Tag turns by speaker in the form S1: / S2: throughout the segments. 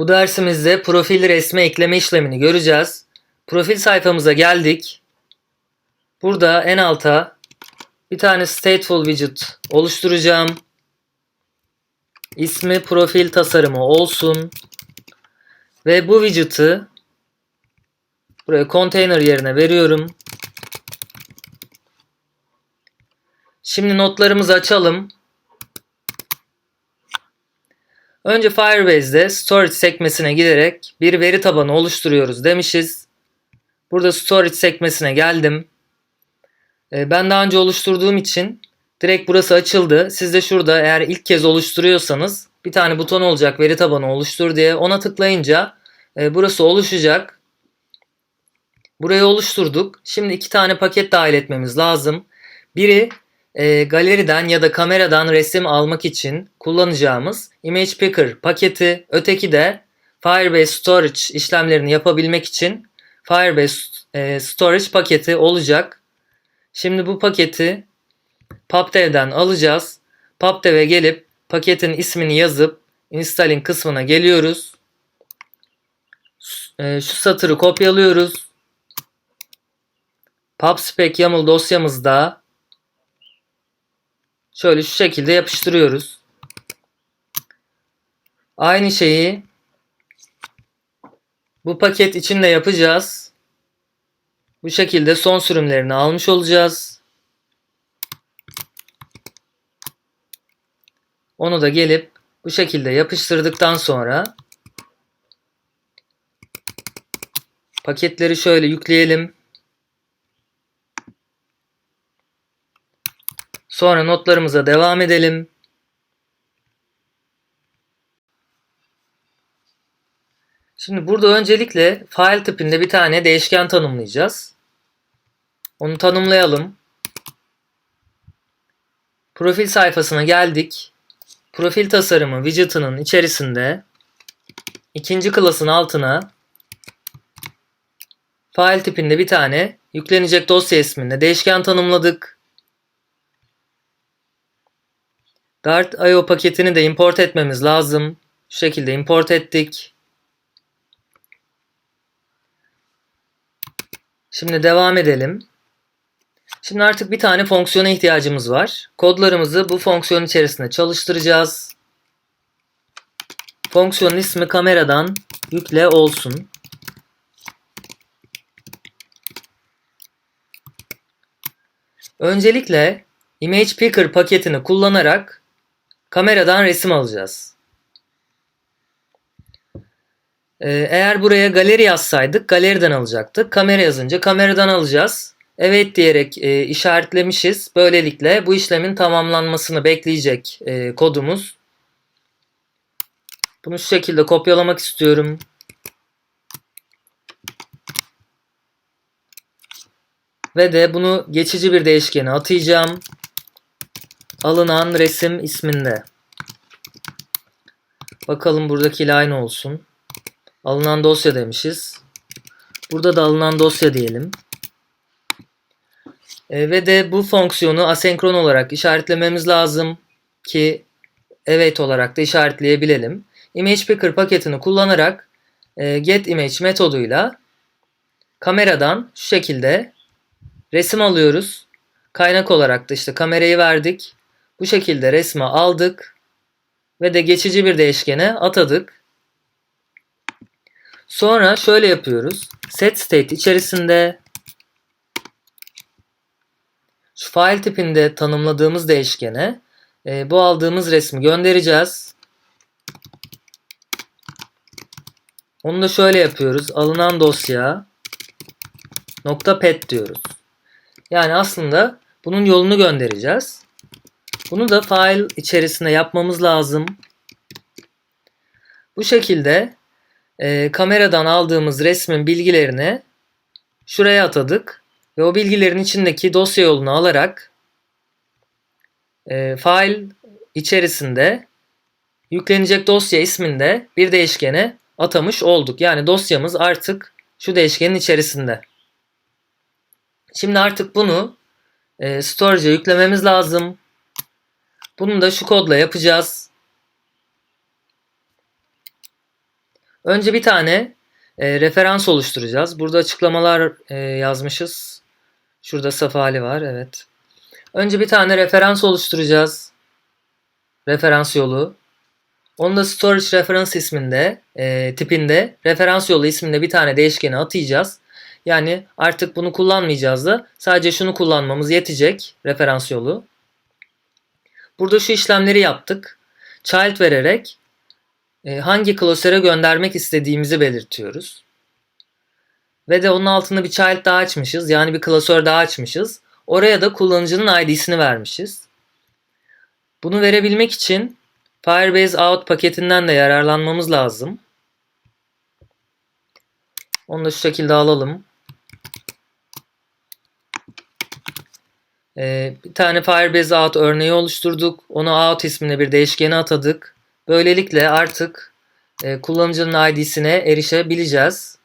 S1: Bu dersimizde profil resmi ekleme işlemini göreceğiz. Profil sayfamıza geldik. Burada en alta bir tane stateful widget oluşturacağım. İsmi profil tasarımı olsun. Ve bu widget'ı buraya container yerine veriyorum. Şimdi notlarımızı açalım. Önce Firebase'de storage sekmesine giderek bir veri tabanı oluşturuyoruz demişiz. Burada storage sekmesine geldim. Ee, Ben daha önce oluşturduğum için direkt burası açıldı. Siz de şurada eğer ilk kez oluşturuyorsanız bir tane buton olacak veri tabanı oluştur diye. Ona tıklayınca e, burası oluşacak. Burayı oluşturduk. Şimdi iki tane paket dahil etmemiz lazım. Biri e, galeriden ya da kameradan resim almak için kullanacağımız Image Picker paketi. Öteki de Firebase Storage işlemlerini yapabilmek için Firebase e, Storage paketi olacak. Şimdi bu paketi PubDev'den alacağız. PubDev'e gelip paketin ismini yazıp Installing kısmına geliyoruz. E, şu satırı kopyalıyoruz. PubSpec YAML dosyamızda Şöyle şu şekilde yapıştırıyoruz. Aynı şeyi bu paket için de yapacağız. Bu şekilde son sürümlerini almış olacağız. Onu da gelip bu şekilde yapıştırdıktan sonra paketleri şöyle yükleyelim. Sonra notlarımıza devam edelim. Şimdi burada öncelikle file tipinde bir tane değişken tanımlayacağız. Onu tanımlayalım. Profil sayfasına geldik. Profil tasarımı widget'ının içerisinde ikinci klasın altına file tipinde bir tane yüklenecek dosya isminde değişken tanımladık. Dart.io paketini de import etmemiz lazım. Şu şekilde import ettik. Şimdi devam edelim. Şimdi artık bir tane fonksiyona ihtiyacımız var. Kodlarımızı bu fonksiyon içerisinde çalıştıracağız. Fonksiyonun ismi kameradan yükle olsun. Öncelikle Image Picker paketini kullanarak kameradan resim alacağız. Ee, eğer buraya galeri yazsaydık galeriden alacaktık. Kamera yazınca kameradan alacağız. Evet diyerek e, işaretlemişiz. Böylelikle bu işlemin tamamlanmasını bekleyecek e, kodumuz. Bunu şu şekilde kopyalamak istiyorum. Ve de bunu geçici bir değişkene atayacağım. Alınan resim isminde. Bakalım buradaki aynı olsun. Alınan dosya demişiz. Burada da alınan dosya diyelim. E, ve de bu fonksiyonu asenkron olarak işaretlememiz lazım ki evet olarak da işaretleyebilelim. Image Picker paketini kullanarak e, getImage metoduyla kameradan şu şekilde resim alıyoruz. Kaynak olarak da işte kamerayı verdik. Bu şekilde resmi aldık ve de geçici bir değişkene atadık. Sonra şöyle yapıyoruz. Set state içerisinde şu file tipinde tanımladığımız değişkene e, bu aldığımız resmi göndereceğiz. Onu da şöyle yapıyoruz. Alınan dosya nokta pet diyoruz. Yani aslında bunun yolunu göndereceğiz. Bunu da file içerisinde yapmamız lazım. Bu şekilde e, kameradan aldığımız resmin bilgilerini şuraya atadık. Ve o bilgilerin içindeki dosya yolunu alarak e, file içerisinde yüklenecek dosya isminde bir değişkene atamış olduk. Yani dosyamız artık şu değişkenin içerisinde. Şimdi artık bunu e, storage'a yüklememiz lazım. Bunu da şu kodla yapacağız. Önce bir tane e, referans oluşturacağız. Burada açıklamalar e, yazmışız. Şurada saf hali var. Evet. Önce bir tane referans oluşturacağız. Referans yolu. Onu da storage reference isminde, e, tipinde referans yolu isminde bir tane değişkeni atayacağız. Yani artık bunu kullanmayacağız da sadece şunu kullanmamız yetecek referans yolu. Burada şu işlemleri yaptık. Child vererek e, hangi klasöre göndermek istediğimizi belirtiyoruz. Ve de onun altında bir child daha açmışız. Yani bir klasör daha açmışız. Oraya da kullanıcının ID'sini vermişiz. Bunu verebilmek için Firebase Out paketinden de yararlanmamız lazım. Onu da şu şekilde alalım. Ee, bir tane Firebase Out örneği oluşturduk. Onu Out ismine bir değişkeni atadık. Böylelikle artık e, kullanıcının ID'sine erişebileceğiz.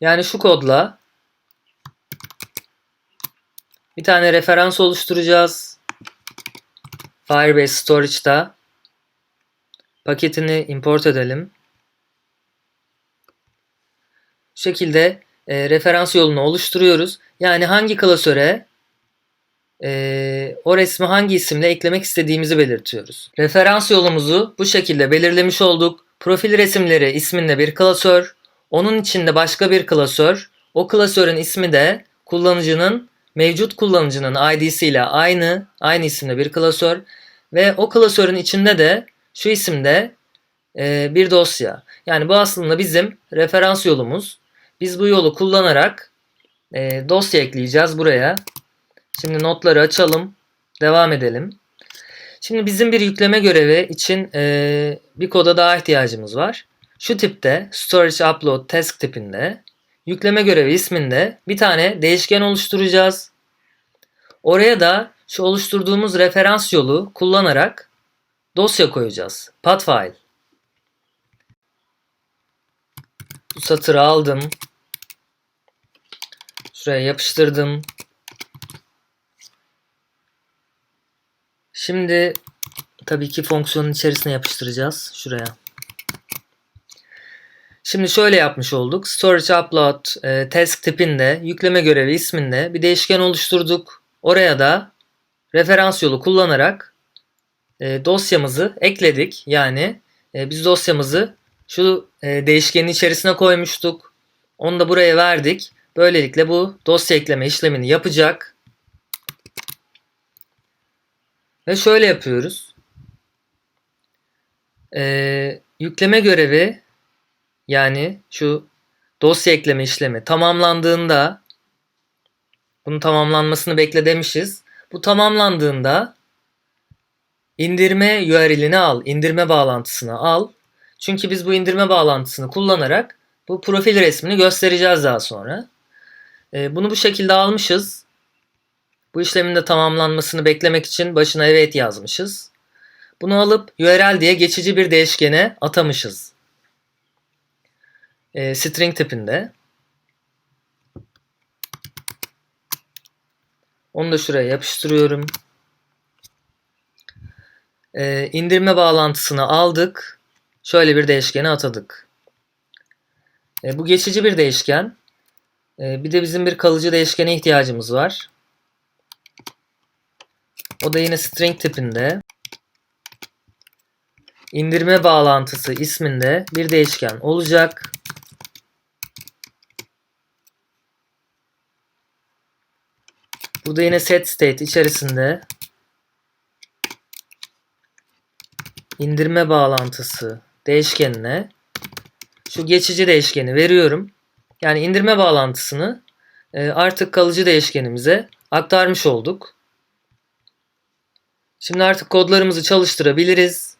S1: Yani şu kodla bir tane referans oluşturacağız. Firebase Storage'da paketini import edelim. Bu şekilde e, referans yolunu oluşturuyoruz. Yani hangi klasöre e, o resmi hangi isimle eklemek istediğimizi belirtiyoruz. Referans yolumuzu bu şekilde belirlemiş olduk. Profil resimleri isminde bir klasör, onun içinde başka bir klasör, o klasörün ismi de kullanıcının mevcut kullanıcının ID'si ile aynı, aynı isimde bir klasör ve o klasörün içinde de şu isimde e, bir dosya. Yani bu aslında bizim referans yolumuz. Biz bu yolu kullanarak e, dosya ekleyeceğiz buraya. Şimdi notları açalım. Devam edelim. Şimdi bizim bir yükleme görevi için e, bir koda daha ihtiyacımız var. Şu tipte storage upload task tipinde yükleme görevi isminde bir tane değişken oluşturacağız. Oraya da şu oluşturduğumuz referans yolu kullanarak dosya koyacağız. Path file. Bu satırı aldım. Şuraya yapıştırdım. Şimdi tabii ki fonksiyonun içerisine yapıştıracağız. Şuraya. Şimdi şöyle yapmış olduk. Storage upload e, task tipinde yükleme görevi isminde bir değişken oluşturduk. Oraya da referans yolu kullanarak e, dosyamızı ekledik. Yani e, biz dosyamızı şu e, değişkenin içerisine koymuştuk. Onu da buraya verdik. Böylelikle bu dosya ekleme işlemini yapacak. Ve şöyle yapıyoruz. Ee, yükleme görevi yani şu dosya ekleme işlemi tamamlandığında bunun tamamlanmasını bekle demişiz. Bu tamamlandığında indirme URL'ini al, indirme bağlantısını al. Çünkü biz bu indirme bağlantısını kullanarak bu profil resmini göstereceğiz daha sonra. Ee, bunu bu şekilde almışız. Bu işlemin de tamamlanmasını beklemek için başına evet yazmışız. Bunu alıp URL diye geçici bir değişkene atamışız. E, string tipinde. Onu da şuraya yapıştırıyorum. E, indirme bağlantısını aldık. Şöyle bir değişkene atadık. E, bu geçici bir değişken. E, bir de bizim bir kalıcı değişkene ihtiyacımız var. O da yine string tipinde indirme bağlantısı isminde bir değişken olacak. Burada yine set state içerisinde indirme bağlantısı değişkenine şu geçici değişkeni veriyorum. Yani indirme bağlantısını e, artık kalıcı değişkenimize aktarmış olduk. Şimdi artık kodlarımızı çalıştırabiliriz.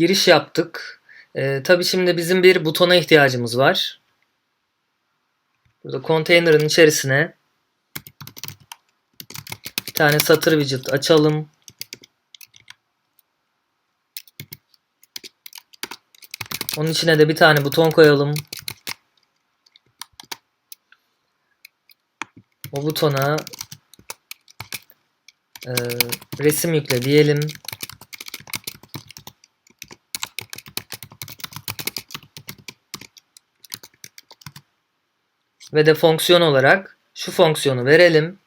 S1: Giriş yaptık. Ee, tabii şimdi bizim bir butona ihtiyacımız var. Burada container'ın içerisine bir tane satır widget açalım. Onun içine de bir tane buton koyalım. O butona e, resim yükle diyelim. Ve de fonksiyon olarak şu fonksiyonu verelim.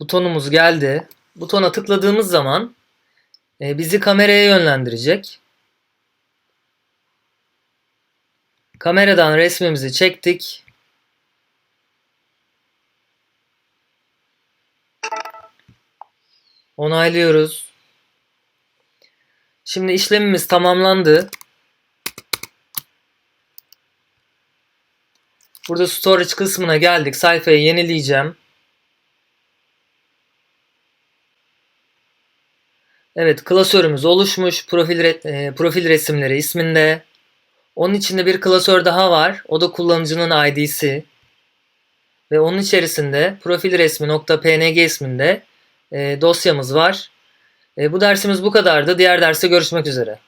S1: Butonumuz geldi. Butona tıkladığımız zaman e, bizi kameraya yönlendirecek. Kameradan resmimizi çektik. Onaylıyoruz. Şimdi işlemimiz tamamlandı. Burada storage kısmına geldik. Sayfayı yenileyeceğim. Evet, klasörümüz oluşmuş. Profil, re- e, profil resimleri isminde. Onun içinde bir klasör daha var. O da kullanıcının ID'si. Ve onun içerisinde profil resmi.png isminde e, dosyamız var. E, bu dersimiz bu kadardı. Diğer derste görüşmek üzere.